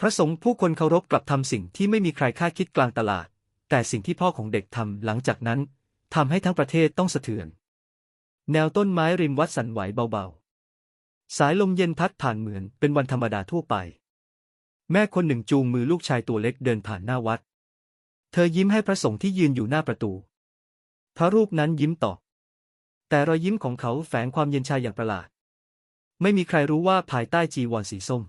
พระสงฆ์ผู้คนเคารพกลับทำสิ่งที่ไม่มีใครคาดคิดกลางตลาด แต่สิ่งที่พ่อของเด็กทำหลังจากนั้นทำให้ทั้งประเทศต้องสะเทือน แนวต้นไม้ริมวัดสั่นไหวเบาๆ สายลมเย็นพัดผ่านเหมือนเป็นวันธรรมดาทั่วไป แม่คนหนึ่งจูงมือลูกชายตัวเล็กเดินผ่านหน้าวัด เธอยิ้มให้พระสงฆ์ที่ยืนอยู่หน้าประตู พระรูปนั้นยิ้มตอบแต่รอยยิ้มของเขาแฝงความเย็นชาอย่างประหลาด ไม่มีใครรู้ว่าภายใต้จีวรสีส้ม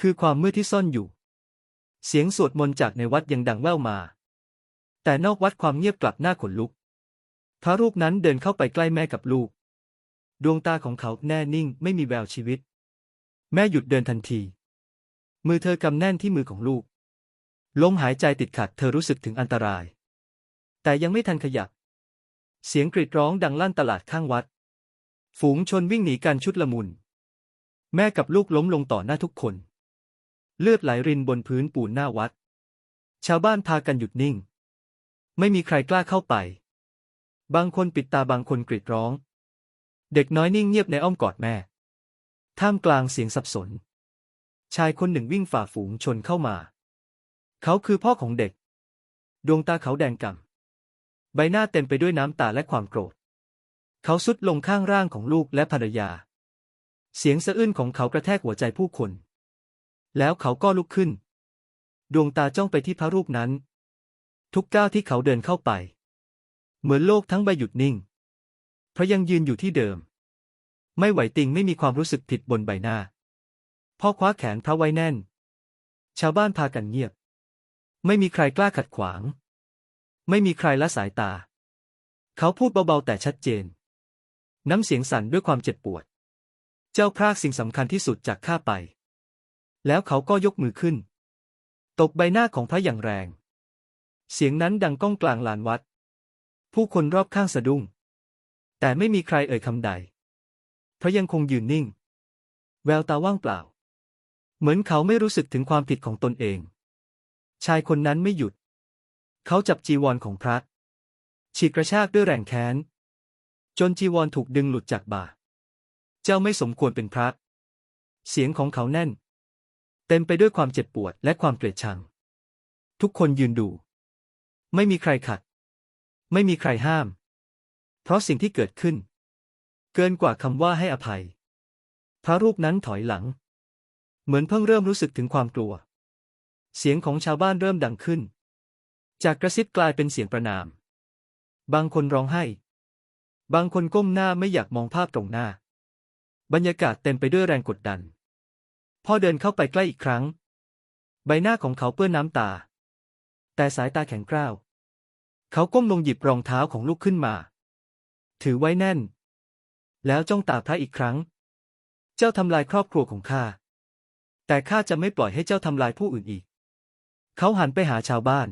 คือความมืดที่ซ่อนอยู่ เสียงสวดมนต์จากในวัดยังดังแว่วมา แต่นอกวัดความเงียบกลับหน้าขนลุก พระรูปนั้นเดินเข้าไปใกล้แม่กับลูก ดวงตาของเขาแน่นิ่งไม่มีแววชีวิต แม่หยุดเดินทันที มือเธอกำแน่นที่มือของลูก ลมหายใจติดขัดเธอรู้สึกถึงอันตราย แต่ยังไม่ทันขยับ เสียงกรีดร้องดังลั่นตลาดข้างวัด ฝูงชนวิ่งหนีกันชุดละมุน แม่กับลูกล้มลงต่อหน้าทุกคน เลือดไหลรินบนพื้นปูนหน้าวัด ชาวบ้านพากันหยุดนิ่ง ไม่มีใครกล้าเข้าไป บางคนปิดตาบางคนกรีดร้อง เด็กน้อยนิ่งเงียบในอ้อมกอดแม่ ท่ามกลางเสียงสับสน ชายคนหนึ่งวิ่งฝ่าฝูงชนเข้ามา เขาคือพ่อของเด็ก ดวงตาเขาแดงก่ำใบหน้าเต็มไปด้วยน้ำตาและความโกรธ เขาสุดลงข้างร่างของลูกและภรรยา เสียงสะอื้นของเขากระแทกหัวใจผู้คน แล้วเขาก็ลุกขึ้น ดวงตาจ้องไปที่พระรูปนั้น ทุกก้าวที่เขาเดินเข้าไป เหมือนโลกทั้งใบหยุดนิ่ง พระยังยืนอยู่ที่เดิม ไม่ไหวติงไม่มีความรู้สึกผิดบนใบหน้า พ่อคว้าแขนพระไว้แน่น ชาวบ้านพากันเงียบ ไม่มีใครกล้าขัดขวาง ไม่มีใครละสายตา เขาพูดเบาๆแต่ชัดเจน น้ำเสียงสั่นด้วยความเจ็บปวด เจ้าพรากสิ่งสำคัญที่สุดจากข้าไป แล้วเขาก็ยกมือขึ้น ตบใบหน้าของพระอย่างแรง เสียงนั้นดังก้องกลางลานวัด ผู้คนรอบข้างสะดุ้ง แต่ไม่มีใครเอ่ยคำใด พระยังคงยืนนิ่ง แววตาว่างเปล่า เหมือนเขาไม่รู้สึกถึงความผิดของตนเอง ชายคนนั้นไม่หยุด เขาจับจีวรของพระ ฉีกกระชากด้วยแรงแค้น จนจีวรถูกดึงหลุดจากบ่า เจ้าไม่สมควรเป็นพระ เสียงของเขาแน่น เต็มไปด้วยความเจ็บปวดและความเกลียดชัง ทุกคนยืนดู ไม่มีใครขัด ไม่มีใครห้าม เพราะสิ่งที่เกิดขึ้น เกินกว่าคำว่าให้อภัย พระรูปนั้นถอยหลัง เหมือนเพิ่งเริ่มรู้สึกถึงความกลัว เสียงของชาวบ้านเริ่มดังขึ้น จากกระซิบกลายเป็นเสียงประนาม บางคนร้องไห้ บางคนก้มหน้าไม่อยากมองภาพตรงหน้า บรรยากาศเต็มไปด้วยแรงกดดัน พ่อเดินเข้าไปใกล้อีกครั้ง ใบหน้าของเขาเปื้อนน้ำตา แต่สายตาแข็งกร้าว เขาก้มลงหยิบรองเท้าของลูกขึ้นมา ถือไว้แน่น แล้วจ้องตาพระอีกครั้ง เจ้าทำลายครอบครัวของข้า แต่ข้าจะไม่ปล่อยให้เจ้าทำลายผู้อื่นอีก เขาหันไปหาชาวบ้าน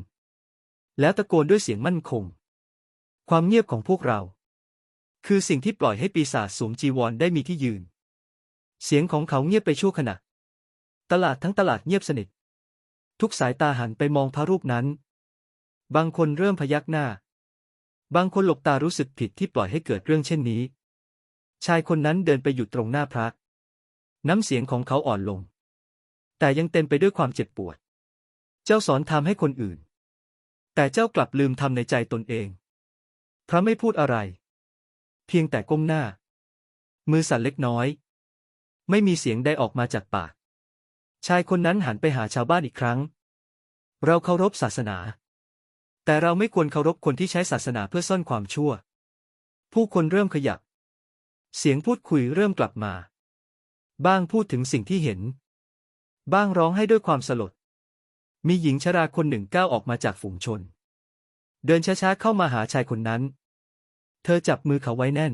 แล้วตะโกนด้วยเสียงมั่นคง ความเงียบของพวกเรา คือสิ่งที่ปล่อยให้ปีศาจสวมจีวรได้มีที่ยืน เสียงของเขาเงียบไปชั่วขณะ ตลาดทั้งตลาดเงียบสนิท ทุกสายตาหันไปมองพระรูปนั้น บางคนเริ่มพยักหน้า บางคนหลบตารู้สึกผิดที่ปล่อยให้เกิดเรื่องเช่นนี้ ชายคนนั้นเดินไปหยุดตรงหน้าพระ น้ำเสียงของเขาอ่อนลง แต่ยังเต็มไปด้วยความเจ็บปวด เจ้าสอนทำให้คนอื่น แต่เจ้ากลับลืมทำในใจตนเอง พระไม่พูดอะไร เพียงแต่ก้มหน้า มือสั่นเล็กน้อย ไม่มีเสียงใดออกมาจากปาก ชายคนนั้นหันไปหาชาวบ้านอีกครั้ง เราเคารพศาสนา แต่เราไม่ควรเคารพคนที่ใช้ศาสนาเพื่อซ่อนความชั่ว ผู้คนเริ่มขยับ เสียงพูดคุยเริ่มกลับมา บ้างพูดถึงสิ่งที่เห็น บ้างร้องให้ด้วยความสลด มีหญิงชราคนหนึ่งก้าวออกมาจากฝูงชน เดินช้าๆเข้ามาหาชายคนนั้น เธอจับมือเขาไว้แน่น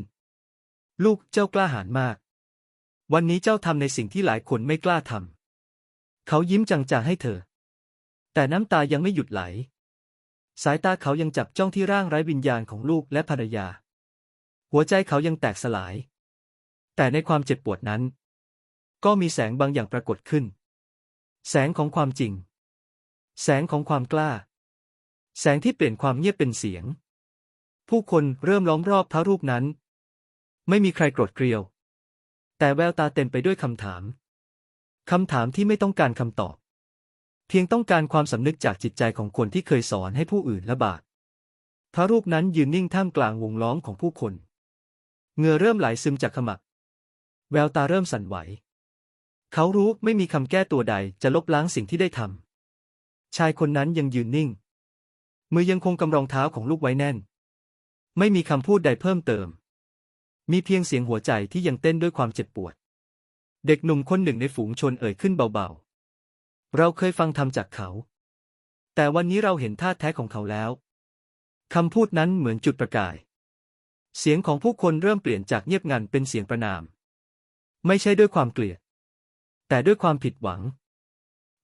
ลูกเจ้ากล้าหาญมาก วันนี้เจ้าทำในสิ่งที่หลายคนไม่กล้าทำ เขายิ้มจางๆให้เธอ แต่น้ำตายังไม่หยุดไหล สายตาเขายังจับจ้องที่ร่างไร้วิญญาณของลูกและภรรยา หัวใจเขายังแตกสลาย แต่ในความเจ็บปวดนั้น ก็มีแสงบางอย่างปรากฏขึ้น แสงของความจริง แสงของความกล้า แสงที่เปลี่ยนความเงียบเป็นเสียง ผู้คนเริ่มล้อมรอบพระรูปนั้น ไม่มีใครโกรธเกรียว แต่แววตาเต็มไปด้วยคำถาม คำถามที่ไม่ต้องการคำตอบ เพียงต้องการความสำนึกจากจิตใจของคนที่เคยสอนให้ผู้อื่นละบาปพระรูปนั้นยืนนิ่งท่ามกลางวงล้อมของผู้คนเงื่อเริ่มไหลซึมจากขมับแววตาเริ่มสั่นไหว เขารู้ไม่มีคำแก้ตัวใดจะลบล้างสิ่งที่ได้ทำชายคนนั้นยังยืนนิ่ง มือยังคงกำรองเท้าของลูกไว้แน่น ไม่มีคำพูดใดเพิ่มเติม มีเพียงเสียงหัวใจที่ยังเต้นด้วยความเจ็บปวด เด็กหนุ่มคนหนึ่งในฝูงชนเอ่ยขึ้นเบาๆ เราเคยฟังธรรมจากเขา แต่วันนี้เราเห็นท่าแท้ของเขาแล้ว คำพูดนั้นเหมือนจุดประกาย เสียงของผู้คนเริ่มเปลี่ยนจากเงียบงันเป็นเสียงประนาม ไม่ใช่ด้วยความเกลียด แต่ด้วยความผิดหวัง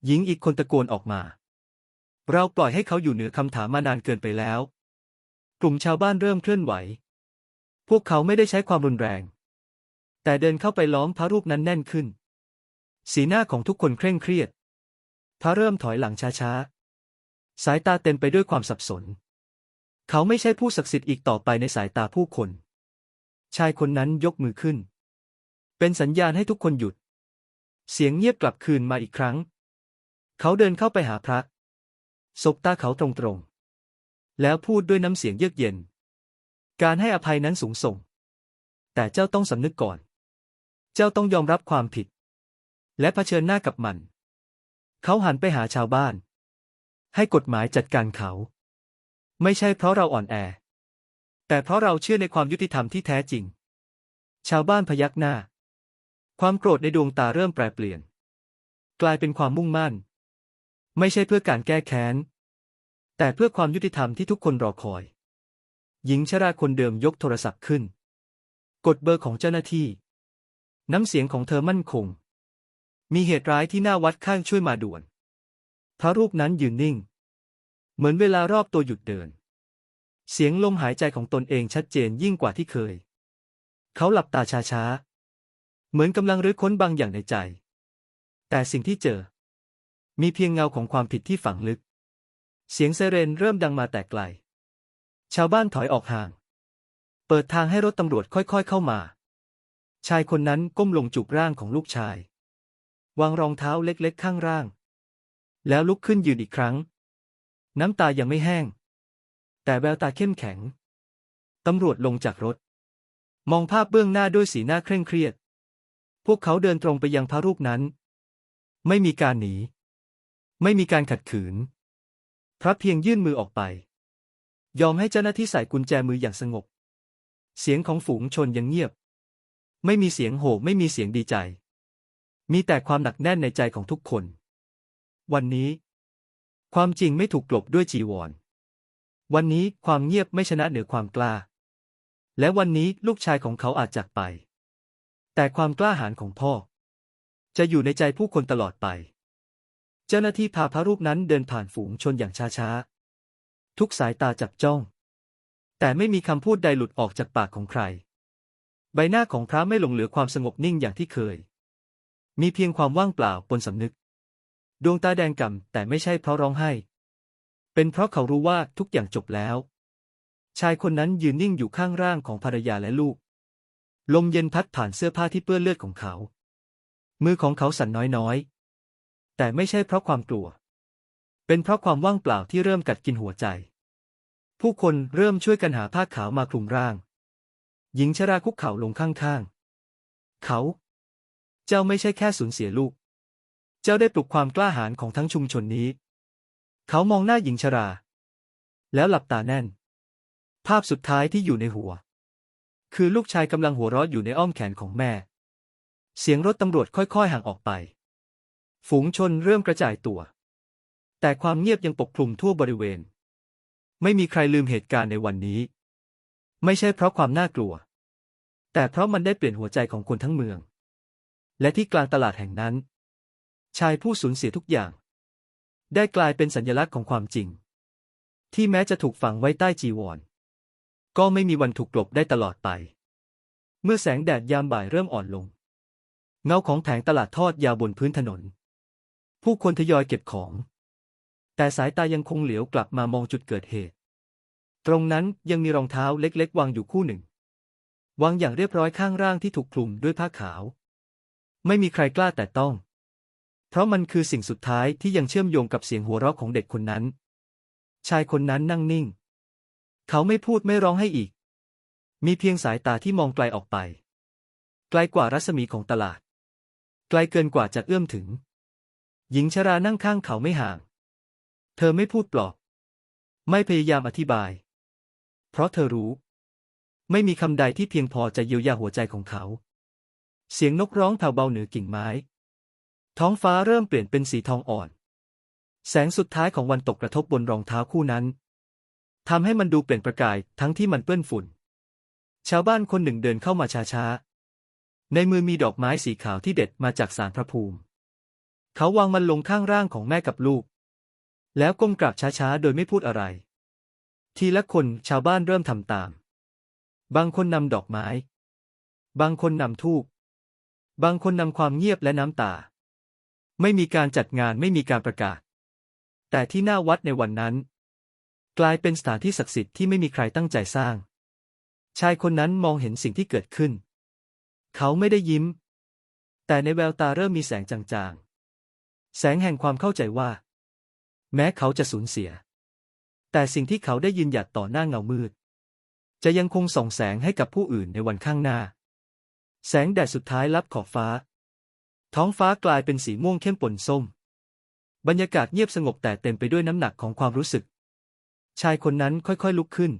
หญิงอีกคนตะโกนออกมา เราปล่อยให้เขาอยู่เหนือคำถามมานานเกินไปแล้ว กลุ่มชาวบ้านเริ่มเคลื่อนไหว พวกเขาไม่ได้ใช้ความรุนแรง แต่เดินเข้าไปล้อมพระรูปนั้นแน่นขึ้น สีหน้าของทุกคนเคร่งเครียด พระเริ่มถอยหลังช้าๆ สายตาเต็มไปด้วยความสับสน เขาไม่ใช่ผู้ศักดิ์สิทธิ์อีกต่อไปในสายตาผู้คน ชายคนนั้นยกมือขึ้น เป็นสัญญาณให้ทุกคนหยุด เสียงเงียบกลับคืนมาอีกครั้ง เขาเดินเข้าไปหาพระสบตาเขาตรงๆ แล้วพูดด้วยน้ำเสียงเยือกเย็น การให้อภัยนั้นสูงส่ง แต่เจ้าต้องสำนึกก่อน เจ้าต้องยอมรับความผิด และเผชิญหน้ากับมัน เขาหันไปหาชาวบ้าน ให้กฎหมายจัดการเขา ไม่ใช่เพราะเราอ่อนแอ แต่เพราะเราเชื่อในความยุติธรรมที่แท้จริง ชาวบ้านพยักหน้า ความโกรธในดวงตาเริ่มแปรเปลี่ยน กลายเป็นความมุ่งมั่น ไม่ใช่เพื่อการแก้แค้น แต่เพื่อความยุติธรรมที่ทุกคนรอคอย หญิงชราคนเดิมยกโทรศัพท์ขึ้น กดเบอร์ของเจ้าหน้าที่ น้ำเสียงของเธอมั่นคง มีเหตุร้ายที่หน้าวัดข้างช่วยมาด่วน พระรูปนั้นยืนนิ่ง เหมือนเวลารอบตัวหยุดเดิน เสียงลมหายใจของตนเองชัดเจนยิ่งกว่าที่เคย เขาหลับตาช้าๆ เหมือนกำลังรื้อค้นบางอย่างในใจ แต่สิ่งที่เจอ มีเพียงเงาของความผิดที่ฝังลึก เสียงไซเรนเริ่มดังมาแต่ไกล ชาวบ้านถอยออกห่าง เปิดทางให้รถตำรวจค่อยๆเข้ามา ชายคนนั้นก้มลงจูบร่างของลูกชาย วางรองเท้าเล็กๆข้างร่าง แล้วลุกขึ้นยืนอีกครั้ง น้ำตายังไม่แห้ง แต่แววตาเข้มแข็ง ตำรวจลงจากรถ มองภาพเบื้องหน้าด้วยสีหน้าเคร่งเครียด พวกเขาเดินตรงไปยังพระรูปนั้น ไม่มีการหนี ไม่มีการขัดขืน พระเพียงยื่นมือออกไป ยอมให้เจ้าหน้าที่ใส่กุญแจมืออย่างสงบ เสียงของฝูงชนยังเงียบ ไม่มีเสียงโห่ไม่มีเสียงดีใจ มีแต่ความหนักแน่นในใจของทุกคน วันนี้ ความจริงไม่ถูกกลบด้วยจีวร วันนี้ความเงียบไม่ชนะเหนือความกล้า และวันนี้ลูกชายของเขาอาจจากไป แต่ความกล้าหาญของพ่อ จะอยู่ในใจผู้คนตลอดไป เจ้าหน้าที่พาพระรูปนั้นเดินผ่านฝูงชนอย่างช้าๆ ทุกสายตาจับจ้อง แต่ไม่มีคำพูดใดหลุดออกจากปากของใคร ใบหน้าของพระไม่หลงเหลือความสงบนิ่งอย่างที่เคย มีเพียงความว่างเปล่าปนสำนึก ดวงตาแดงก่ำแต่ไม่ใช่เพราะร้องไห้ เป็นเพราะเขารู้ว่าทุกอย่างจบแล้ว ชายคนนั้นยืนนิ่งอยู่ข้างร่างของภรรยาและลูก ลมเย็นพัดผ่านเสื้อผ้าที่เปื้อนเลือดของเขา มือของเขาสั่นน้อยๆ แต่ไม่ใช่เพราะความกลัว เป็นเพราะความว่างเปล่าที่เริ่มกัดกินหัวใจ ผู้คนเริ่มช่วยกันหาผ้าขาวมาคลุมร่าง หญิงชราคุกเข่าลงข้างๆ เขา เจ้าไม่ใช่แค่สูญเสียลูก เจ้าได้ปลุกความกล้าหาญของทั้งชุมชนนี้ เขามองหน้าหญิงชรา แล้วหลับตาแน่น ภาพสุดท้ายที่อยู่ในหัว คือลูกชายกำลังหัวเราะอยู่ในอ้อมแขนของแม่ เสียงรถตำรวจค่อยๆ ห่างออกไป ฝูงชนเริ่มกระจายตัว แต่ความเงียบยังปกคลุมทั่วบริเวณ ไม่มีใครลืมเหตุการณ์ในวันนี้ ไม่ใช่เพราะความน่ากลัว แต่เพราะมันได้เปลี่ยนหัวใจของคนทั้งเมือง และที่กลางตลาดแห่งนั้น ชายผู้สูญเสียทุกอย่าง ได้กลายเป็นสัญลักษณ์ของความจริง ที่แม้จะถูกฝังไว้ใต้จีวร ก็ไม่มีวันถูกกลบได้ตลอดไป เมื่อแสงแดดยามบ่ายเริ่มอ่อนลง เงาของแผงตลาดทอดยาวบนพื้นถนน ผู้คนทยอยเก็บของ แต่สายตายังคงเหลียวกลับมามองจุดเกิดเหตุ ตรงนั้นยังมีรองเท้าเล็กๆ วางอยู่คู่หนึ่ง วางอย่างเรียบร้อยข้างร่างที่ถูกคลุมด้วยผ้าขาว ไม่มีใครกล้าแต่ต้อง เพราะมันคือสิ่งสุดท้ายที่ยังเชื่อมโยงกับเสียงหัวเราะของเด็กคนนั้น ชายคนนั้นนั่งนิ่ง เขาไม่พูดไม่ร้องให้อีก มีเพียงสายตาที่มองไกลออกไป ไกลกว่ารัศมีของตลาด ไกลเกินกว่าจะเอื้อมถึง หญิงชรานั่งข้างเขาไม่ห่าง เธอไม่พูดปลอบ ไม่พยายามอธิบาย เพราะเธอรู้ ไม่มีคำใดที่เพียงพอจะเยียวยาหัวใจของเขา เสียงนกร้องแผ่วเบาเหนือกิ่งไม้ ท้องฟ้าเริ่มเปลี่ยนเป็นสีทองอ่อน แสงสุดท้ายของวันตกกระทบบนรองเท้าคู่นั้นทำให้มันดูเปล่งประกายทั้งที่มันเปื้อนฝุ่น ชาวบ้านคนหนึ่งเดินเข้ามาช้าๆ ในมือมีดอกไม้สีขาวที่เด็ดมาจากสารพระภูมิ เขาวางมันลงข้างร่างของแม่กับลูก แล้วก้มกราบช้าๆ โดยไม่พูดอะไร ทีละคนชาวบ้านเริ่มทำตาม บางคนนำดอกไม้ บางคนนำทูบ บางคนนำความเงียบและน้ำตา ไม่มีการจัดงานไม่มีการประกาศ แต่ที่หน้าวัดในวันนั้น กลายเป็นสถานที่ศักดิ์สิทธิ์ที่ไม่มีใครตั้งใจสร้าง ชายคนนั้นมองเห็นสิ่งที่เกิดขึ้น เขาไม่ได้ยิ้ม แต่ในแววตาเริ่มมีแสงจางๆ แสงแห่งความเข้าใจว่า แม้เขาจะสูญเสีย แต่สิ่งที่เขาได้ยืนหยัดต่อหน้าเงามืด จะยังคงส่องแสงให้กับผู้อื่นในวันข้างหน้า แสงแดดสุดท้ายลับขอบฟ้า ท้องฟ้ากลายเป็นสีม่วงเข้มปนส้ม บรรยากาศเงียบสงบแต่เต็มไปด้วยน้ำหนักของความรู้สึก ชายคนนั้นค่อยๆลุกขึ้น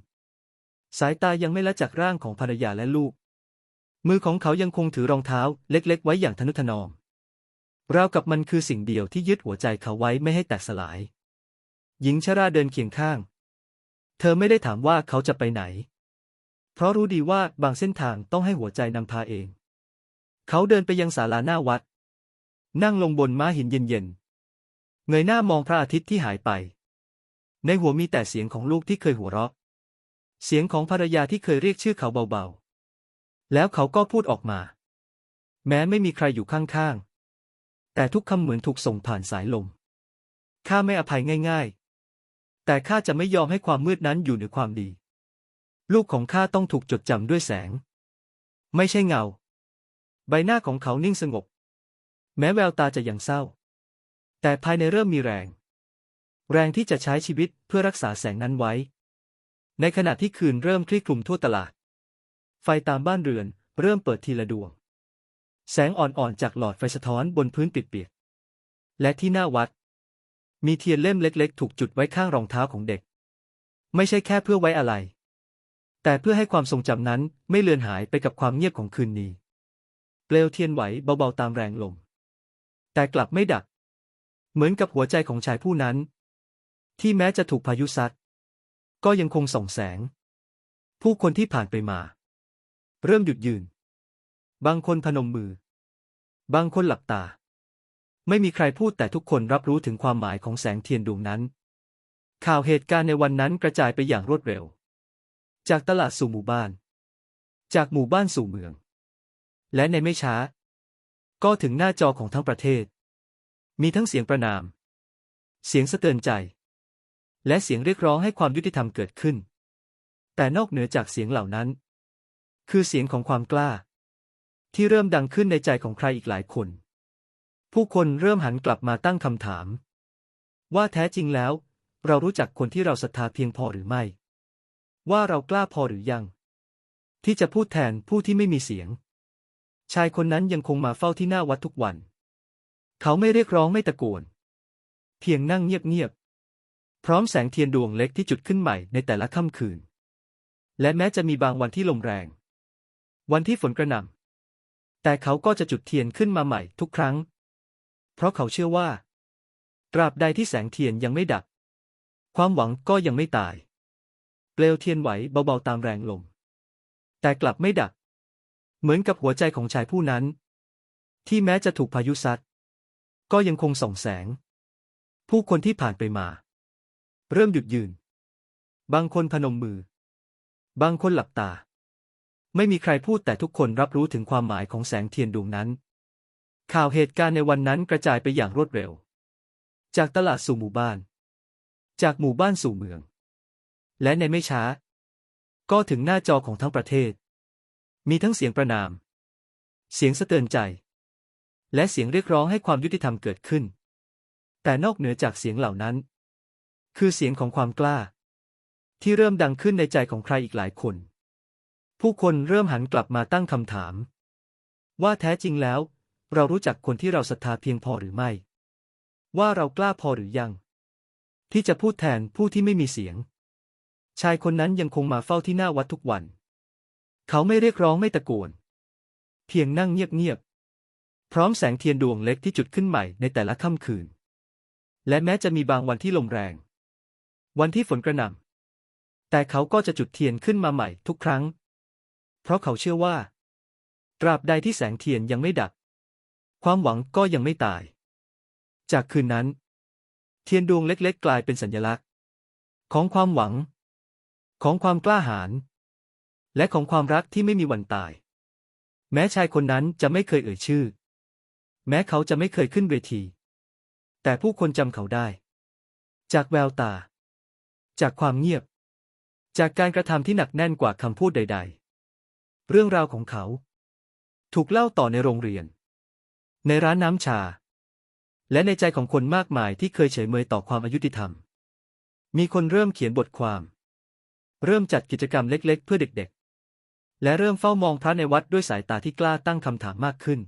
สายตายังไม่ละจากร่างของภรรยาและลูก มือของเขายังคงถือรองเท้าเล็กๆ ไว้อย่างทนุถนอมราวกับมันคือสิ่งเดียวที่ยึดหัวใจเขาไว้ไม่ให้แตกสลาย หญิงชราเดินเคียงข้าง เธอไม่ได้ถามว่าเขาจะไปไหน เพราะรู้ดีว่าบางเส้นทางต้องให้หัวใจนำพาเอง เขาเดินไปยังศาลาหน้าวัด นั่งลงบนม้าหินเย็นๆ เงยหน้ามองพระอาทิตย์ที่หายไป ในหัวมีแต่เสียงของลูกที่เคยหัวเราะ เสียงของภรรยาที่เคยเรียกชื่อเขาเบาๆ แล้วเขาก็พูดออกมา แม้ไม่มีใครอยู่ข้างๆ แต่ทุกคำเหมือนถูกส่งผ่านสายลมข้าไม่อภัยง่ายๆ แต่ข้าจะไม่ยอมให้ความมืดนั้นอยู่เหนือความดี ลูกของข้าต้องถูกจดจำด้วยแสง ไม่ใช่เงา ใบหน้าของเขานิ่งสงบ แม้แววตาจะยังเศร้า แต่ภายในเริ่มมีแรง แรงที่จะใช้ชีวิตเพื่อรักษาแสงนั้นไว้ ในขณะที่คืนเริ่มคลี่คลุมทั่วตลาด ไฟตามบ้านเรือนเริ่มเปิดทีละดวง แสงอ่อนๆจากหลอดไฟสะท้อนบนพื้นเปียกๆและที่หน้าวัด มีเทียนเล่มเล็ก ๆ ถูกจุดไว้ข้างรองเท้าของเด็ก ไม่ใช่แค่เพื่อไว้อะไร แต่เพื่อให้ความทรงจำนั้นไม่เลือนหายไปกับความเงียบของคืนนี้ เปลวเทียนไหวเบาๆตามแรงลม แต่กลับไม่ดับเหมือนกับหัวใจของชายผู้นั้น ที่แม้จะถูกพายุซัดก็ยังคงส่องแสง ผู้คนที่ผ่านไปมา เริ่มหยุดยืน บางคนพนมมือ บางคนหลับตา ไม่มีใครพูดแต่ทุกคนรับรู้ถึงความหมายของแสงเทียนดวงนั้น ข่าวเหตุการณ์ในวันนั้นกระจายไปอย่างรวดเร็ว จากตลาดสู่หมู่บ้าน จากหมู่บ้านสู่เมือง และในไม่ช้า ก็ถึงหน้าจอของทั้งประเทศ มีทั้งเสียงประนาม เสียงสะเตือนใจ และเสียงเรียกร้องให้ความยุติธรรมเกิดขึ้น แต่นอกเหนือจากเสียงเหล่านั้น คือเสียงของความกล้า ที่เริ่มดังขึ้นในใจของใครอีกหลายคน ผู้คนเริ่มหันกลับมาตั้งคำถาม ว่าแท้จริงแล้ว เรารู้จักคนที่เราศรัทธาเพียงพอหรือไม่ ว่าเรากล้าพอหรือยัง ที่จะพูดแทนผู้ที่ไม่มีเสียง ชายคนนั้นยังคงมาเฝ้าที่หน้าวัดทุกวัน เขาไม่เรียกร้องไม่ตะโกน เพียงนั่งเงียบๆพร้อมแสงเทียนดวงเล็กที่จุดขึ้นใหม่ในแต่ละค่ำคืน และแม้จะมีบางวันที่ลมแรง วันที่ฝนกระหน่ำแต่เขาก็จะจุดเทียนขึ้นมาใหม่ทุกครั้ง เพราะเขาเชื่อว่า ตราบใดที่แสงเทียนยังไม่ดับ ความหวังก็ยังไม่ตาย เปลวเทียนไหวเบาๆตามแรงลม แต่กลับไม่ดับ เหมือนกับหัวใจของชายผู้นั้น ที่แม้จะถูกพายุซัด ก็ยังคงส่องแสง ผู้คนที่ผ่านไปมา เริ่มหยุดยืน บางคนพนมมือ บางคนหลับตา ไม่มีใครพูดแต่ทุกคนรับรู้ถึงความหมายของแสงเทียนดวงนั้น ข่าวเหตุการณ์ในวันนั้นกระจายไปอย่างรวดเร็ว จากตลาดสู่หมู่บ้าน จากหมู่บ้านสู่เมือง และในไม่ช้า ก็ถึงหน้าจอของทั้งประเทศ มีทั้งเสียงประนาม เสียงสะเตือนใจ และเสียงเรียกร้องให้ความยุติธรรมเกิดขึ้น แต่นอกเหนือจากเสียงเหล่านั้น คือเสียงของความกล้า ที่เริ่มดังขึ้นในใจของใครอีกหลายคน ผู้คนเริ่มหันกลับมาตั้งคำถามว่าแท้จริงแล้ว เรารู้จักคนที่เราศรัทธาเพียงพอหรือไม่ ว่าเรากล้าพอหรือยัง ที่จะพูดแทนผู้ที่ไม่มีเสียง ชายคนนั้นยังคงมาเฝ้าที่หน้าวัดทุกวัน เขาไม่เรียกร้องไม่ตะโกน เพียงนั่งเงียบๆ พร้อมแสงเทียนดวงเล็กที่จุดขึ้นใหม่ในแต่ละค่ำคืน และแม้จะมีบางวันที่ลมแรง วันที่ฝนกระหน่ำแต่เขาก็จะจุดเทียนขึ้นมาใหม่ทุกครั้ง เพราะเขาเชื่อว่า ตราบใดที่แสงเทียนยังไม่ดับ ความหวังก็ยังไม่ตาย จากคืนนั้น เทียนดวงเล็กๆ กลายเป็นสัญลักษณ์ ของความหวัง ของความกล้าหาญและของความรักที่ไม่มีวันตาย แม้ชายคนนั้นจะไม่เคยเอ่ยชื่อ แม้เขาจะไม่เคยขึ้นเวที แต่ผู้คนจำเขาได้ จากแววตา จากความเงียบ จากการกระทำที่หนักแน่นกว่าคำพูดใด ๆ เรื่องราวของเขา ถูกเล่าต่อในโรงเรียน ในร้านน้ำชา และในใจของคนมากมายที่เคยเฉยเมยต่อความอายุติธรรม มีคนเริ่มเขียนบทความ เริ่มจัดกิจกรรมเล็กๆ เพื่อเด็กๆ และเริ่มเฝ้ามองพระในวัดด้วยสายตาที่กล้าตั้งคำถามมากขึ้น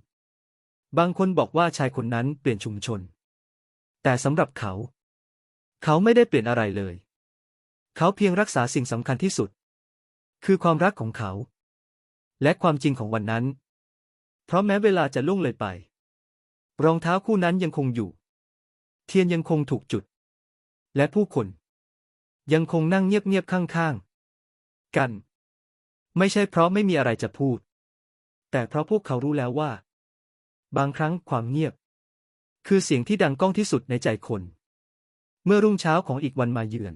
บางคนบอกว่าชายคนนั้นเปลี่ยนชุมชน แต่สำหรับเขา เขาไม่ได้เปลี่ยนอะไรเลย เขาเพียงรักษาสิ่งสำคัญที่สุด คือความรักของเขา และความจริงของวันนั้น เพราะแม้เวลาจะล่วงเลยไป รองเท้าคู่นั้นยังคงอยู่ เทียนยังคงถูกจุด และผู้คน ยังคงนั่งเงียบๆข้างๆ กัน ไม่ใช่เพราะไม่มีอะไรจะพูด แต่เพราะพวกเขารู้แล้วว่า บางครั้งความเงียบ คือเสียงที่ดังก้องที่สุดในใจคน เมื่อรุ่งเช้าของอีกวันมาเยือน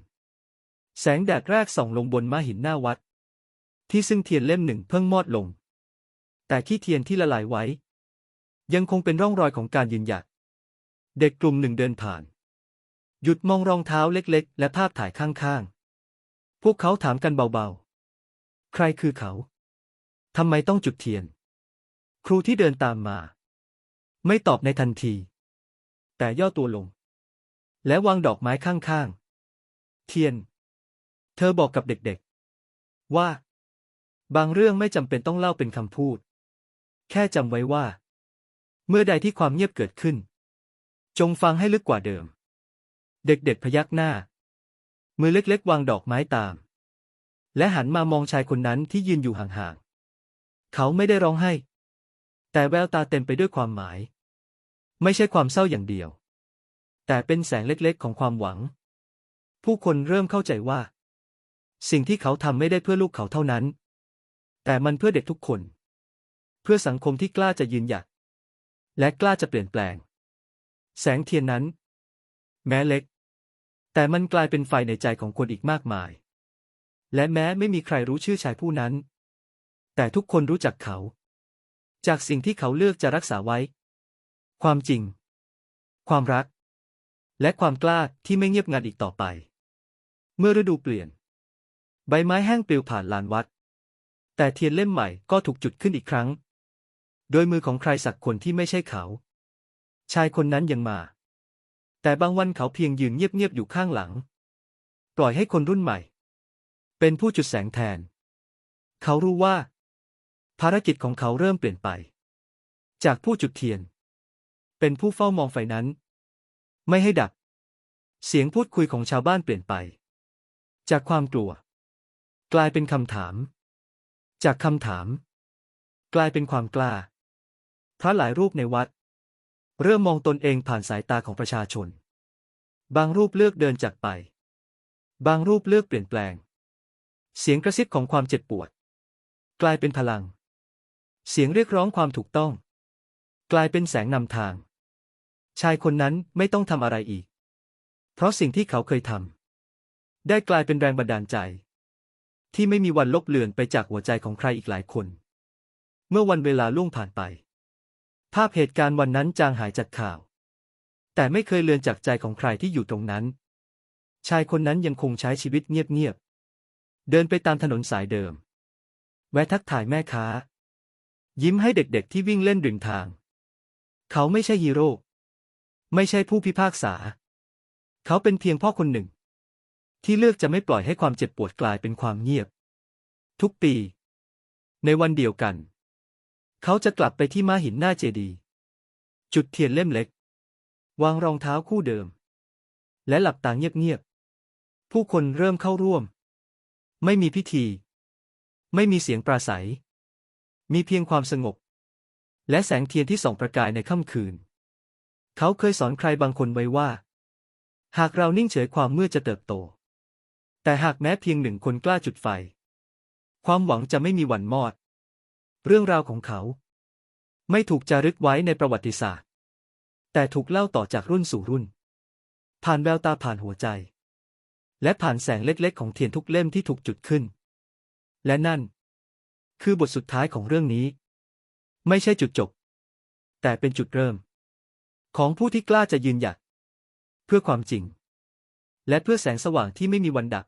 แสงแดดแรกส่องลงบนม้าหินหน้าวัด ที่ซึ่งเทียนเล่มหนึ่งเพิ่งมอดลง แต่ขี้เทียนที่ละลายไว้ ยังคงเป็นร่องรอยของการยืนหยัด เด็กกลุ่มหนึ่งเดินผ่าน หยุดมองรองเท้าเล็กๆ และภาพถ่ายข้างๆ พวกเขาถามกันเบาๆ ใครคือเขา ทำไมต้องจุดเทียน ครูที่เดินตามมา ไม่ตอบในทันที แต่ย่อตัวลง และวางดอกไม้ข้างๆ เทียน เธอบอกกับเด็กๆ ว่า บางเรื่องไม่จำเป็นต้องเล่าเป็นคำพูด แค่จำไว้ว่า เมื่อใดที่ความเงียบเกิดขึ้น จงฟังให้ลึกกว่าเดิม เด็กๆพยักหน้า มือเล็กๆ วางดอกไม้ตาม และหันมามองชายคนนั้นที่ยืนอยู่ห่างๆ เขาไม่ได้ร้องไห้ แต่แววตาเต็มไปด้วยความหมาย ไม่ใช่ความเศร้าอย่างเดียว แต่เป็นแสงเล็กๆ ของความหวัง ผู้คนเริ่มเข้าใจว่า สิ่งที่เขาทำไม่ได้เพื่อลูกเขาเท่านั้น แต่มันเพื่อเด็กทุกคน เพื่อสังคมที่กล้าจะยืนหยัด และกล้าจะเปลี่ยนแปลง แสงเทียนนั้น แม้เล็ก แต่มันกลายเป็นไฟในใจของคนอีกมากมาย และแม้ไม่มีใครรู้ชื่อชายผู้นั้น แต่ทุกคนรู้จักเขา จากสิ่งที่เขาเลือกจะรักษาไว้ ความจริง ความรัก และความกล้าที่ไม่เงียบงันอีกต่อไป เมื่อฤดูเปลี่ยน ใบไม้แห้งปลิวผ่านลานวัด แต่เทียนเล่มใหม่ก็ถูกจุดขึ้นอีกครั้ง โดยมือของใครสักคนที่ไม่ใช่เขา ชายคนนั้นยังมา แต่บางวันเขาเพียงยืนเงียบๆอยู่ข้างหลัง ปล่อยให้คนรุ่นใหม่ เป็นผู้จุดแสงแทน เขารู้ว่า ภารกิจของเขาเริ่มเปลี่ยนไป จากผู้จุดเทียน เป็นผู้เฝ้ามองไฟนั้น ไม่ให้ดับ เสียงพูดคุยของชาวบ้านเปลี่ยนไป จากความกลัว กลายเป็นคำถาม จากคำถาม กลายเป็นความกล้า พระหลายรูปในวัด เริ่มมองตนเองผ่านสายตาของประชาชน บางรูปเลือกเดินจากไป บางรูปเลือกเปลี่ยนแปลง เสียงกระซิบของความเจ็บปวด กลายเป็นพลัง เสียงเรียกร้องความถูกต้อง กลายเป็นแสงนำทาง ชายคนนั้นไม่ต้องทำอะไรอีก เพราะสิ่งที่เขาเคยทำได้กลายเป็นแรงบันดาลใจ ที่ไม่มีวันลบเลือนไปจากหัวใจของใครอีกหลายคน เมื่อวันเวลาล่วงผ่านไป ภาพเหตุการณ์วันนั้นจางหายจากข่าว แต่ไม่เคยเลือนจากใจของใครที่อยู่ตรงนั้น ชายคนนั้นยังคงใช้ชีวิตเงียบๆ เดินไปตามถนนสายเดิม แวะทักทายแม่ค้า ยิ้มให้เด็กๆที่วิ่งเล่นริมทาง เขาไม่ใช่ฮีโร่ ไม่ใช่ผู้พิพากษา เขาเป็นเพียงพ่อคนหนึ่ง ที่เลือกจะไม่ปล่อยให้ความเจ็บปวดกลายเป็นความเงียบ ทุกปี ในวันเดียวกัน เขาจะกลับไปที่ม้าหินหน้าเจดี จุดเทียนเล่มเล็ก วางรองเท้าคู่เดิม และหลับตาเงียบๆ ผู้คนเริ่มเข้าร่วม ไม่มีพิธี ไม่มีเสียงปราศัย มีเพียงความสงบ และแสงเทียนที่ส่องประกายในค่ำคืน เขาเคยสอนใครบางคนไว้ว่า หากเรานิ่งเฉยความมืดจะเติบโต แต่หากแม้เพียงหนึ่งคนกล้าจุดไฟ ความหวังจะไม่มีวันมอด เรื่องราวของเขา ไม่ถูกจารึกไว้ในประวัติศาสตร์ แต่ถูกเล่าต่อจากรุ่นสู่รุ่น ผ่านแววตาผ่านหัวใจ และผ่านแสงเล็กๆ ของเทียนทุกเล่มที่ถูกจุดขึ้น และนั่น คือบทสุดท้ายของเรื่องนี้ ไม่ใช่จุดจบ แต่เป็นจุดเริ่ม ของผู้ที่กล้าจะยืนหยัด เพื่อความจริง และเพื่อแสงสว่างที่ไม่มีวันดับ